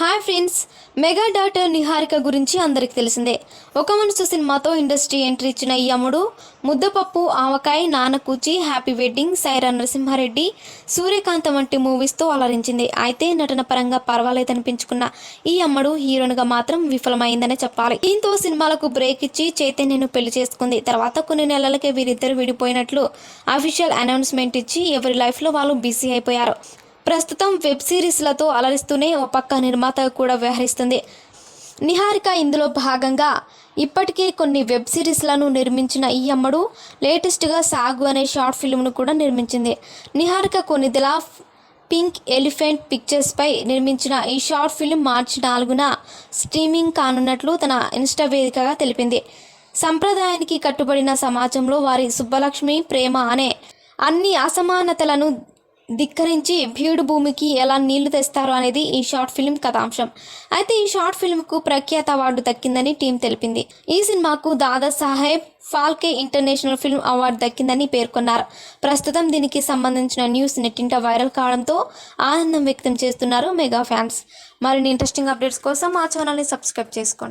Hi friends mega daughter Niharika గురించి అందరికి తెలిసిందే. ఒక మనసు సినిమాతో ఇండస్ట్రీ ఎంట్రీ ఇచ్చిన ఈ అమ్ముడు ముద్దపప్పు ఆవకాయ నానకూచి హ్యాపీ వెడ్డింగ్ సైరా నరసింహారెడ్డి సూర్యకాంతం వంటి మూవీస్తో అలరించింది. అయితే నటన పరంగా పర్వాలేదనిపించుకున్న ఈ అమ్మడు హీరోయిన్గా మాత్రం విఫలమైందనే చెప్పాలి. దీంతో సినిమాలకు బ్రేక్ ఇచ్చి చైతన్యను పెళ్ళి చేసుకుంది. తర్వాత కొన్ని నెలలకే వీరిద్దరు విడిపోయినట్లు అఫీషియల్ అనౌన్స్మెంట్ ఇచ్చి ఎవరి లైఫ్లో వాళ్ళు బిజీ అయిపోయారు ప్రస్తుతం వెబ్ సిరీస్లతో అలరిస్తూనే ఓ పక్క నిర్మాత కూడా వ్యవహరిస్తుంది. నిహారిక ఇందులో భాగంగా ఇప్పటికే కొన్ని వెబ్ సిరీస్లను నిర్మించిన ఈ అమ్మడు లేటెస్ట్గా సాగు అనే షార్ట్ ఫిల్మ్ను కూడా నిర్మించింది. నిహారిక కొన్నిదిలా పింక్ ఎలిఫెంట్ పిక్చర్స్పై నిర్మించిన ఈ షార్ట్ ఫిల్మ్ మార్చి నాలుగున స్ట్రీమింగ్ కానున్నట్లు తన ఇన్స్టా వేదికగా తెలిపింది. సంప్రదాయానికి కట్టుబడిన సమాజంలో వారి సుబ్బలక్ష్మి ప్రేమ అనే అన్ని అసమానతలను ధిక్కరించి భీడు భూమికి ఎలా నీళ్ళు తెస్తారు అనేది ఈ షార్ట్ ఫిల్మ్ కథాంశం. అయితే ఈ షార్ట్ ఫిల్మ్కు ప్రఖ్యాత అవార్డు దక్కిందని టీం తెలిపింది. ఈ సినిమాకు Dada Saheb Phalke international film award దక్కిందని పేర్కొన్నారు. ప్రస్తుతం దీనికి సంబంధించిన న్యూస్ నెట్టింట వైరల్ కావడంతో ఆనందం వ్యక్తం చేస్తున్నారు మెగా ఫ్యాన్స్. మరిన్ని ఇంట్రెస్టింగ్ అప్డేట్స్ కోసం మా ఛానల్ని సబ్స్క్రైబ్ చేసుకోండి.